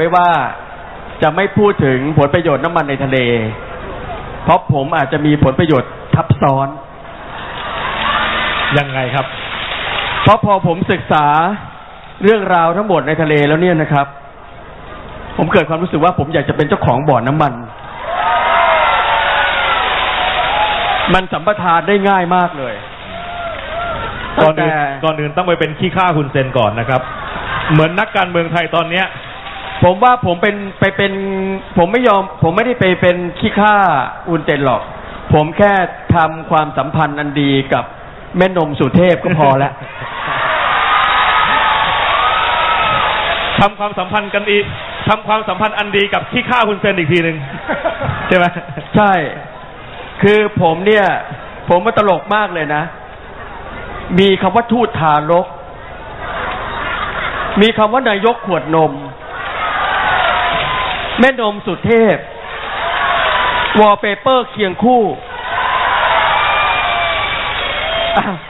ไว้ว่าจะไม่พูดถึงผลประโยชน์น้ำมันในทะเล เพราะผมอาจจะมีผลประโยชน์ทับซ้อน ยังไงครับ เพราะพอผมศึกษาเรื่องราวทั้งหมดในทะเลแล้วเนี่ยนะครับ ผมเกิดความรู้สึกว่าผมอยากจะเป็นเจ้าของบ่อน้ำมัน มันสัมปทานได้ง่ายมากเลยก่อนตั้งอื่นแต่ก่อนอื่นต้องไปเป็นขี้ข้าคุณเซนก่อนนะครับ เหมือนนักการเมืองไทยตอนเนี้ย ผมว่าผมเป็นไปเป็น ผมไม่ยอม ผมไม่ได้ไปเป็นขี้ข้าอุนเจนหรอก ผมแค่ทำความสัมพันธ์อันดีกับแม่นมสุเทพก็พอแล้ว ทำความสัมพันธ์กันอีกทำความสัมพันธ์อันดีกับขี้ข้าคุณเซนอีกทีหนึ่งใช่ไหมใช่ คือผมเนี่ย ผมมาตลกมากเลยนะ มีคำว่าทูตทารก มีคำว่านายกขวดนม แม่นมสุดเทพ วอลเปเปอร์เคียงคู่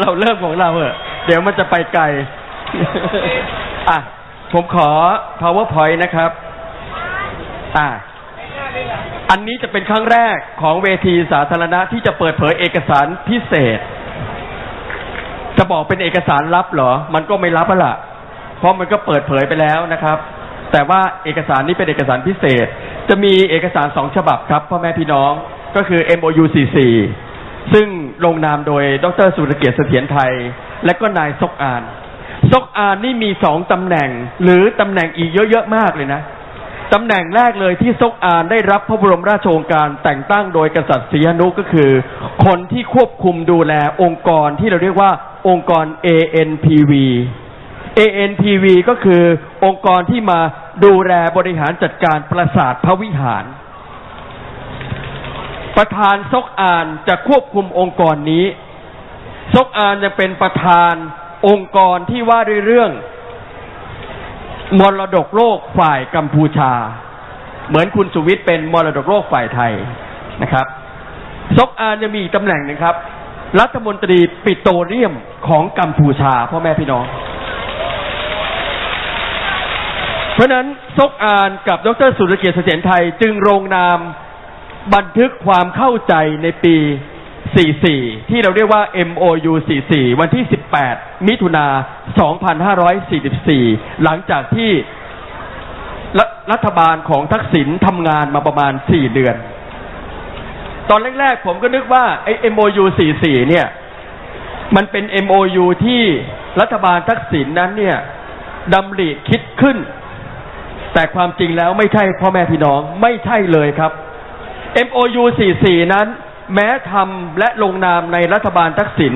เราเริ่มของเราเถอะ เดี๋ยวมันจะไปไกล อะ ผมขอ powerpoint นะครับ อะอันนี้จะเป็นครั้งแรกของเวทีสาธารณะที่จะเปิดเผยเอกสารพิเศษ จะบอกเป็นเอกสารลับเหรอ มันก็ไม่ลับละเพราะมันก็เปิดเผยไปแล้วนะครับ แต่ว่าเอกสารนี้เป็นเอกสารพิเศษ จะมีเอกสารสองฉบับครับพ่อแม่พี่น้องก็คือ MOU 44ซึ่งลงนามโดยดรสุรเกียรติเสถียรไทย และก็นายซกอานซกอานนี่มีสองตำแหน่งหรือตำแหน่งอีกเยอะๆมากเลยนะตำแหน่งแรกเลยที่ซกอานได้รับพระบรมราชโองการแต่งตั้งโดยกษัตริย์ศรีหนุก็คือ คนที่ควบคุมดูแลองค์กรที่เราเรียกว่าองค์กร ANPV ANPV ก็คือองค์กรที่มาดูแลบริหารจัดการปราสาทพระวิหาร ประธานซกอานจะควบคุมองค์กรนี้ ซกอานจะเป็นประธานองค์กรที่ว่าด้วยเรื่อง มรดกโลกฝ่ายกัมพูชา เหมือนคุณสุวิทย์เป็นมรดกโลกฝ่ายไทยนะครับซกอานจะมีตำแหน่งหนึ่งครับ รัฐมนตรีปิโตรเลียมของกัมพูชาพ่อแม่พี่น้อง เพราะนั้นซกอานกับดรสุรเกียรติเสถียรไทยจึงลงนามบันทึกความเข้าใจในปี 44 ที่เราเรียกว่า MOU 44 วันที่ 18 มิถุนา 2544 หลังจากที่รรัฐบาลของทักษิณทำงานมาประมาณ 4 เดือน ตอนแรกๆ ผมก็นึกว่าไอ้ MOU 44 เนี่ย มันเป็น MOU ที่รัฐบาลทักษิณนั้นเนี่ยดำริคิดขึ้น แต่ความจริงแล้วไม่ใช่พ่อแม่พี่น้องไม่ใช่เลยครับ MOU 44 นั้น แม้ทำและลงนามในรัฐบาลทักษิณ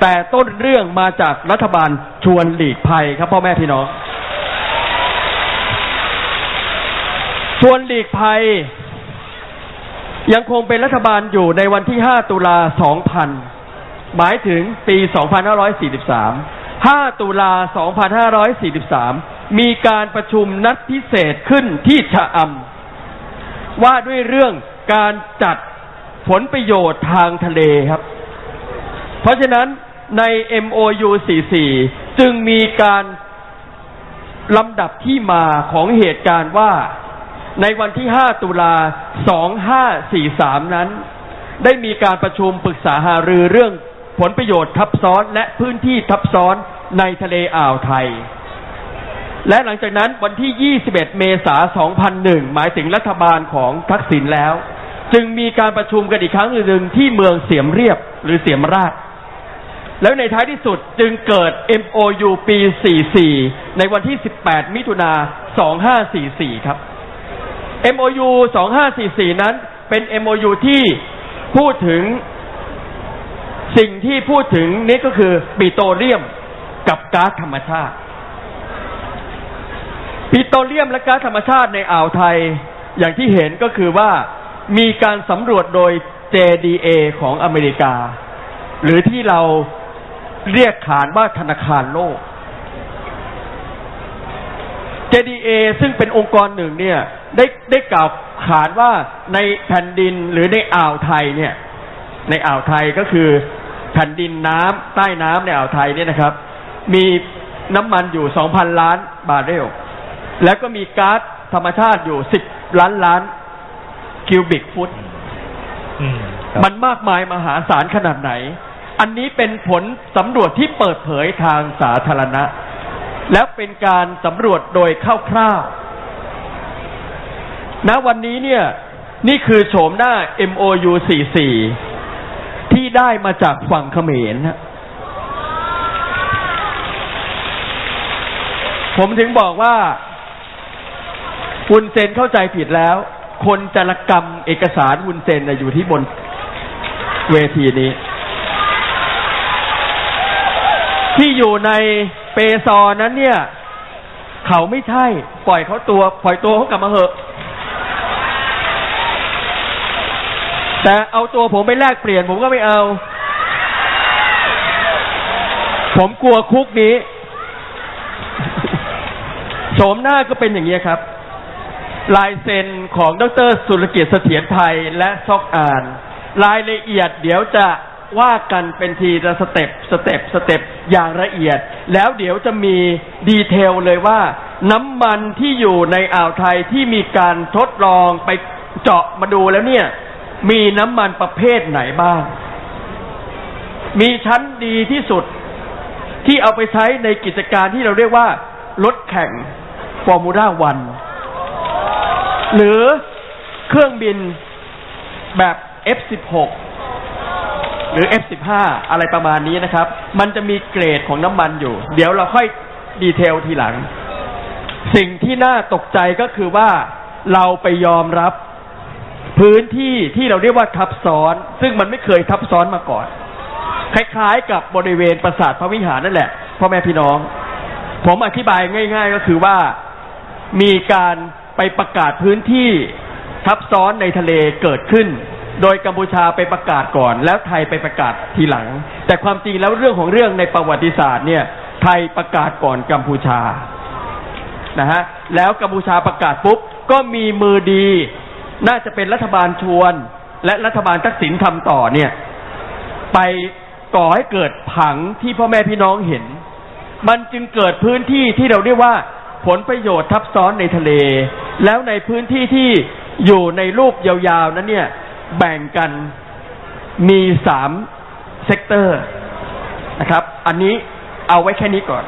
แต่ต้นเรื่องมาจากรัฐบาลชวนหลีกภัยครับพ่อแม่พี่น้อง ชวนหลีกภัย ยังคงเป็นรัฐบาลอยู่ในวันที่ 5 ตุลา 2000 หมายถึงปี 2543 5 ตุลา 2543 มีการประชุมนัดพิเศษขึ้นที่ชะอำว่าด้วยเรื่องการจัดผลประโยชน์ทางทะเลครับ เพราะฉะนั้นใน MOU 44 จึงมีการลำดับที่มาของเหตุการณ์ว่าในวันที่ 5 ตุลา 2543 นั้น ได้มีการประชุมปรึกษาหารือเรื่องผลประโยชน์ทับซ้อนและพื้นที่ทับซ้อนในทะเลอ่าวไทย และหลังจากนั้นวันที่ 21 เมษายน 2001 หมายถึงรัฐบาลของทักษิณแล้ว จึงมีการประชุมกันอีกครั้งหนึ่งที่เมืองเสียมเรียบหรือเสียมราช แล้วในท้ายที่สุดจึงเกิด MOU ปี 44 ในวันที่ 18 มิถุนา 2544 ครับ MOU 2544 นั้นเป็น MOU ที่พูดถึงสิ่งที่พูดถึงนี่ก็คือปิโตรเลียมกับก๊าซธรรมชาติ ปิโตรเลียมและก๊าซธรรมชาติในอ่าวไทย อย่างที่เห็นก็คือว่ามีการสำรวจโดย JDA ของอเมริกา หรือที่เราเรียกขานว่าธนาคารโลก JDA ซึ่งเป็นองค์กรหนึ่งเนี่ยได้ได้กล่าวขานว่าในแผ่นดินหรือในอ่าวไทยเนี่ย ในอ่าวไทยก็คือแผ่นดินน้ำใต้น้ำในอ่าวไทยเนี่ยนะครับ มีน้ำมันอยู่2,000ล้านบาร์เรล แล้วก็มีก๊าซธรรมชาติอยู่สิบล้านล้านคิวบิกฟุตอืมครับมันมากมายมหาศาลขนาดไหน อันนี้เป็นผลสำรวจที่เปิดเผยทางสาธารณะ แล้วเป็นการสำรวจโดยคร่าวๆณวันนี้เนี่ย นี่คือโฉมหน้า MOU 44ที่ได้มาจากฝั่งเขมรฮะผมถึงบอกว่า วุนเซนเข้าใจผิดแล้ว คนจารกรรมเอกสารวุนเซนอยู่ที่บนเวทีนี้ ที่อยู่ในเปซอนั้นเนี่ย เขาไม่ใช่ ปล่อยเขาตัว ปล่อยตัวเขากลับมาเหอะ แต่เอาตัวผมไปแลกเปลี่ยนผมก็ไม่เอา ผมกลัวคุกนี้ โฉมหน้าก็เป็นอย่างนี้ครับ ลายเซ็นของดรสุรเกียรติเสถียรไทยและซอกอ่าน รายละเอียดเดี๋ยวจะว่ากันเป็นทีละสเต็ปสเต็ปสเต็ปอย่างละเอียด แล้วเดี๋ยวจะมีดีเทลเลยว่า น้ำมันที่อยู่ในอ่าวไทยที่มีการทดลองไปเจาะมาดูแล้วเนี่ย มีน้ำมันประเภทไหนบ้าง มีชั้นดีที่สุดที่เอาไปใช้ในกิจการที่เราเรียกว่ารถแข่งฟอร์มูล่าวัน หรือเครื่องบินแบบ F16 หรือ F15 อะไรประมาณนี้นะครับ มันจะมีเกรดของน้ำมันอยู่ เดี๋ยวเราค่อยดีเทลทีหลัง สิ่งที่น่าตกใจก็คือว่าเราไปยอมรับพื้นที่ที่เราเรียกว่าทับซ้อน ซึ่งมันไม่เคยทับซ้อนมาก่อน คล้ายๆ กับบริเวณปราสาทพระวิหารนั่นแหละพ่อแม่พี่น้อง ผมอธิบายง่าย ๆ ก็คือว่ามีการ ไปประกาศพื้นที่ทับซ้อนในทะเลเกิดขึ้น โดยกัมพูชาไปประกาศก่อน แล้วไทยไปประกาศทีหลัง แต่ความจริงแล้วเรื่องของเรื่องในประวัติศาสตร์เนี่ยไทยประกาศก่อนกัมพูชานะฮะแล้วกัมพูชาประกาศปุ๊บก็มีมือดี น่าจะเป็นรัฐบาลชวน และรัฐบาลทักษิณทำต่อเนี่ย ไปก่อให้เกิดผังที่พ่อแม่พี่น้องเห็น มันจึงเกิดพื้นที่ที่เราเรียกว่า ผลประโยชน์ทับซ้อนในทะเล แล้วในพื้นที่ที่อยู่ในรูปยาวๆนั้นเนี่ย แบ่งกันมีสามเซกเตอร์นะครับ อันนี้เอาไว้แค่นี้ก่อน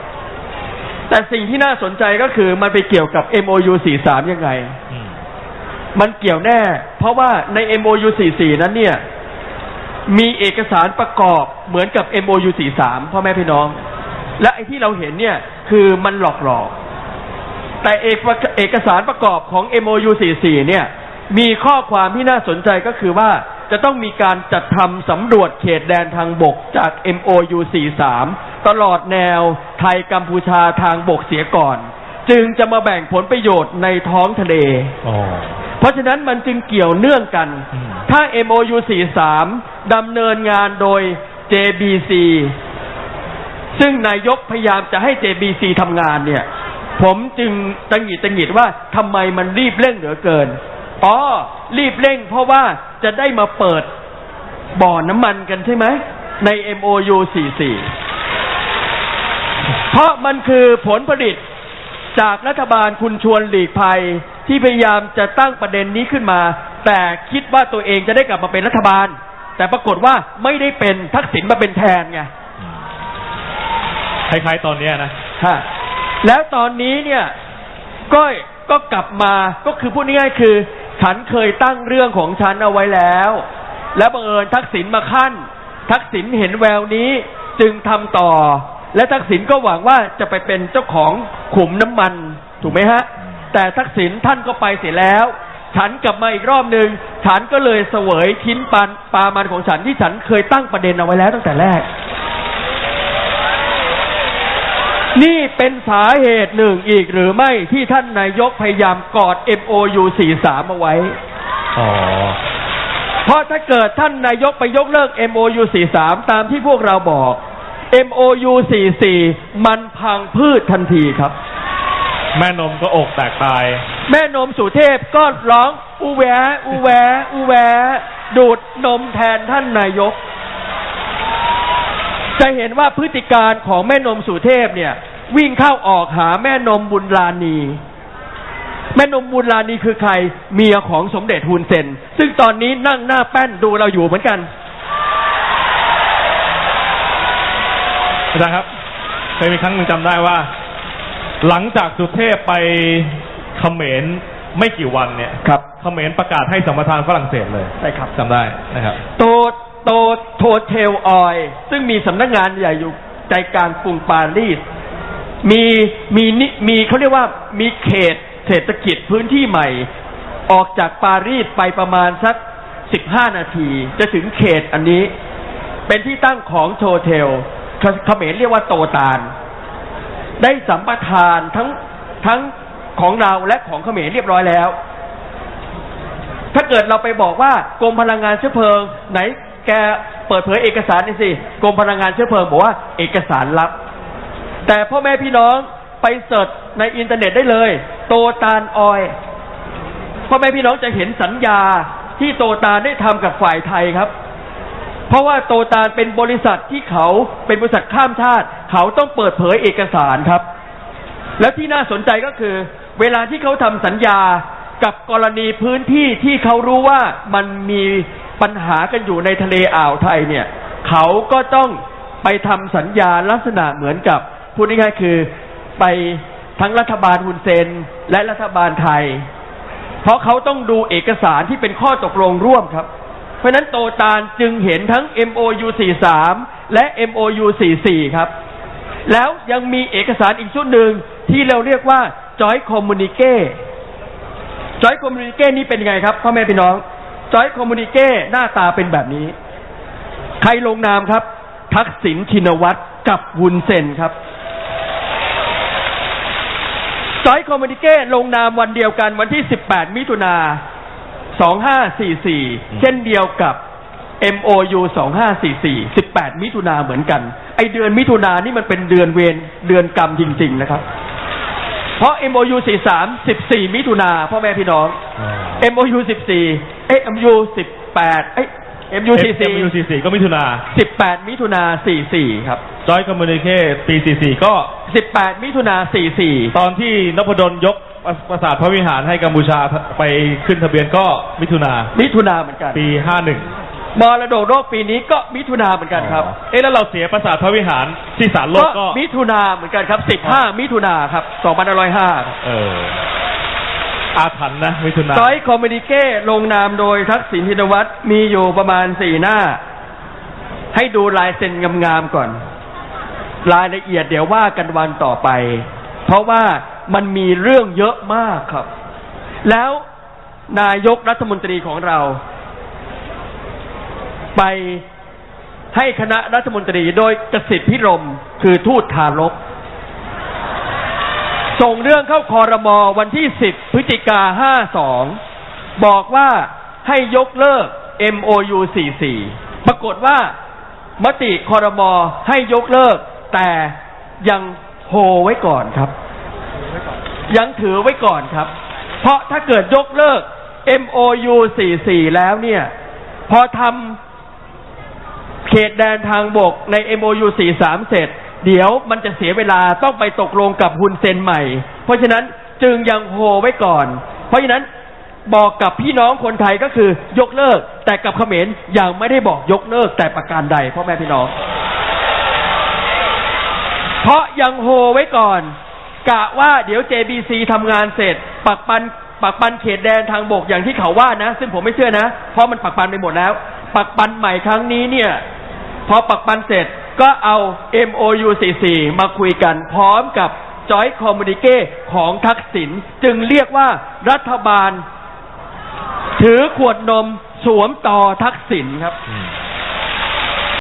แต่สิ่งที่น่าสนใจก็คือมันไปเกี่ยวกับ MOU 43 ยังไงมมันเกี่ยวแน่ เพราะว่าใน MOU 44 นั้นเนี่ย มีเอกสารประกอบเหมือนกับ MOU 43 พ่อแม่พี่น้อง และไอ้ที่เราเห็นเนี่ย คือมันหลอกหลอก แต่เอกเอกสารประกอบของ MOU 44 เนี่ย มีข้อความที่น่าสนใจก็คือว่าจะต้องมีการจัดทำสำรวจเขตแดนทางบกจาก MOU 43 ตลอดแนวไทยกัมพูชาทางบกเสียก่อน จึงจะมาแบ่งผลประโยชน์ในท้องทะเลอ๋อเพราะฉะนั้นมันจึงเกี่ยวเนื่องกันอืมถ้า MOU 43ดำเนินงานโดย JBC ซึ่งนายกพยายามจะให้ JBC ทำงานเนี่ย ผมจึงตังหงิดตังหงิดว่าทำไมมันรีบเร่งเหลือเกิน อ๋อ รีบเร่งเพราะว่าจะได้มาเปิดบ่อน้ำมันกันใช่ไหม ใน MOU 44 เพราะมันคือผลผลิตจากรัฐบาลคุณชวนหลีกภัยที่พยายามจะตั้งประเด็นนี้ขึ้นมา แต่คิดว่าตัวเองจะได้กลับมาเป็นรัฐบาล แต่ปรากฏว่าไม่ได้เป็นทักษิณมาเป็นแทนไงคล้ายๆตอนเนี้ยนะฮะ แล้วตอนนี้เนี่ยก็ก็กลับมาก็คือพูดง่ายๆคือ ฉันเคยตั้งเรื่องของฉันเอาไว้แล้ว แล้วบังเอิญทักษิณมาขั้น ทักษิณเห็นแววนี้จึงทำต่อ และทักษิณก็หวังว่าจะไปเป็นเจ้าของขุมน้ำมันถูกไหมฮะ แต่ทักษิณท่านก็ไปเสียแล้ว ฉันกลับมาอีกรอบหนึ่งฉันก็เลยเสวยชิ้นปานปามันของฉันที่ฉันเคยตั้งประเด็นเอาไว้แล้วตั้งแต่แรก นี่เป็นสาเหตุหนึ่งอีกหรือไม่ที่ท่านนายกพยายามกอด MOU 43เอาไว้ อ๋อ เพราะถ้าเกิดท่านนายกไปยกเลิก MOU 43 ตามที่พวกเราบอก MOU 44 มันพังพืชทันทีครับ แม่นมก็อกแตกตาย แม่นมสุเทพก็ร้องอูแวะอูแวะอูแวะดูดนมแทนท่านนายก จะเห็นว่าพฤติการของแม่นมสุเทพเนี่ย วิ่งเข้าออกหาแม่นมบุญราณีแม่นมมูลลานีคือใครเมียของสมเด็จฮุนเซน ซึ่งตอนนี้นั่งหน้าแป้นดูเราอยู่เหมือนกันอาจารย์ครับเคยมีครั้งหนึ่งจำได้ว่า หลังจากสุเทพไปเขมรไม่กี่วันเนี่ยครับเขมรประกาศให้สัมปทานฝรั่งเศสเลยใช่ครับจำได้นะครับ โตโตโทเทลออยล์ซึ่งมีสำนักงานใหญ่อยู่ใจกลางกรุงปารีส มีมีนิมีเขาเรียกว่ามีเขตเศรษฐกิจพื้นที่ใหม่ ออกจากปารีสไปประมาณสักสิบห้านาที จะถึงเขตอันนี้ เป็นที่ตั้งของโทเทลเขเขมรเรียกว่าโตตาน ได้สัมปทานทั้งทั้งของเราและของเขมรเรียบร้อยแล้ว ถ้าเกิดเราไปบอกว่ากรมพลังงานเชื้อเพลิง ไหนแกเปิดเผยเอกสารนี่สิกรมพลังงานเชื้อเพลิงบอกว่าเอกสารลับ แต่พ่อแม่พี่น้องไปเสิร์ชในอินเทอร์เน็ตได้เลย โตตานออยพ่อแม่พี่น้องจะเห็นสัญญาที่โตตานได้ทำกับฝ่ายไทยครับ เพราะว่าโตตานเป็นบริษัทที่เขาเป็นบริษัทข้ามชาติ เขาต้องเปิดเผยเอกสารครับ แล้วที่น่าสนใจก็คือ เวลาที่เขาทำสัญญากับกรณีพื้นที่ที่เขารู้ว่ามันมีปัญหากันอยู่ในทะเลอ่าวไทยเนี่ย เขาก็ต้องไปทำสัญญาลักษณะเหมือนกับ พูดง่ายๆคือไปทั้งรัฐบาลฮุนเซน และรัฐบาลไทย เพราะเขาต้องดูเอกสารที่เป็นข้อตกลงร่วมครับ เพราะนั้นโตตานจึงเห็นทั้ง MOU 43 และ MOU 44 ครับ แล้วยังมีเอกสารอีกชุดหนึ่งที่เราเรียกว่า Joint Communique Joint Communique นี่เป็นยังไงครับพ่อแม่พี่น้อง Joint Communique หน้าตาเป็นแบบนี้ ใครลงนามครับ ทักษิณชินวัตรกับวุนเซนครับ จอยคอมมินิเก้ลงนามวันเดียวกันวันที่ 18 มิถุนา 2544 เช่นเดียวกับ MOU 2544 18 มิถุนาเหมือนกัน ไอเดือนมิถุนานี่มันเป็นเดือนเวรเดือนกรรมจริง ๆ นะครับ เพราะ MOU 43 14 มิถุนาพ่อแม่พี่น้อง MOU 14เอ้ย MOU 18เอ้ ย MOU เอ็มยู44ซีสี่ก็มิถุนา18 มิถุนา44 ครับ จอยคอมมูนิเคปี 44 ก็ 18 มิถุนา44 ตอนที่นพดลยกปราสาทพระวิหารให้กัมพูชาไปขึ้นทะเบียนก็มิถุนามิถุนาเหมือนกัน ปี 51มรดกโลกปีนี้ก็มิถุนาเหมือนกันครับ เอ๊ะแล้วเราเสียปราสาทพระวิหารที่ศาลโลก็กก็มิถุนาเหมือนกันครับ 15 มิถุนาครับ 2505ครับเออ อาถรรพ์นะมิถุนาจอยคอมเมินิเก้ลงนามโดยทักษิณชินวัตรมีอยู่ประมาณสี่หน้า ให้ดูลายเซ็นงามๆก่อน รายละเอียดเดี๋ยวว่ากันวันต่อไป เพราะว่ามันมีเรื่องเยอะมากครับ แล้วนายกรัฐมนตรีของเรา ไปให้คณะรัฐมนตรีโดยกสิทธิพิรม คือทูตทารก ส่งเรื่องเข้าคอรมอวันที่ 10 พฤศจิกา 52 บอกว่าให้ยกเลิก MOU 44 ปรากฏว่ามติคอรมอให้ยกเลิก แต่ยังโฮไว้ก่อนครับ ยังถือไว้ก่อนครับ เพราะถ้าเกิดยกเลิก MOU 44 แล้วเนี่ย พอทำเขตแดนทางบกใน MOU 43 เสร็จ เดี๋ยวมันจะเสียเวลาต้องไปตกลงกับฮุนเซนใหม่ เพราะฉะนั้นจึงยังโฮไว้ก่อน เพราะฉะนั้นบอกกับพี่น้องคนไทยก็คือยกเลิก แต่กับเขมรยังไม่ได้บอกยกเลิกแต่ประการใดพ่อแม่พี่น้อง เพราะยังโฮไว้ก่อน กะว่าเดี๋ยว JBC ทำงานเสร็จ ปักปันปักปันเขตแดนทางบกอย่างที่เขาว่านะ ซึ่งผมไม่เชื่อนะ เพราะมันปักปันไปหมดแล้ว ปักปันใหม่ครั้งนี้เนี่ย พอปักปันเสร็จ ก็เอา MOU 44 มาคุยกันพร้อมกับจอยคอมมูนิเก้ของทักษิณจึงเรียกว่ารัฐบาล ถือขวดนมสวมต่อทักษิณครับ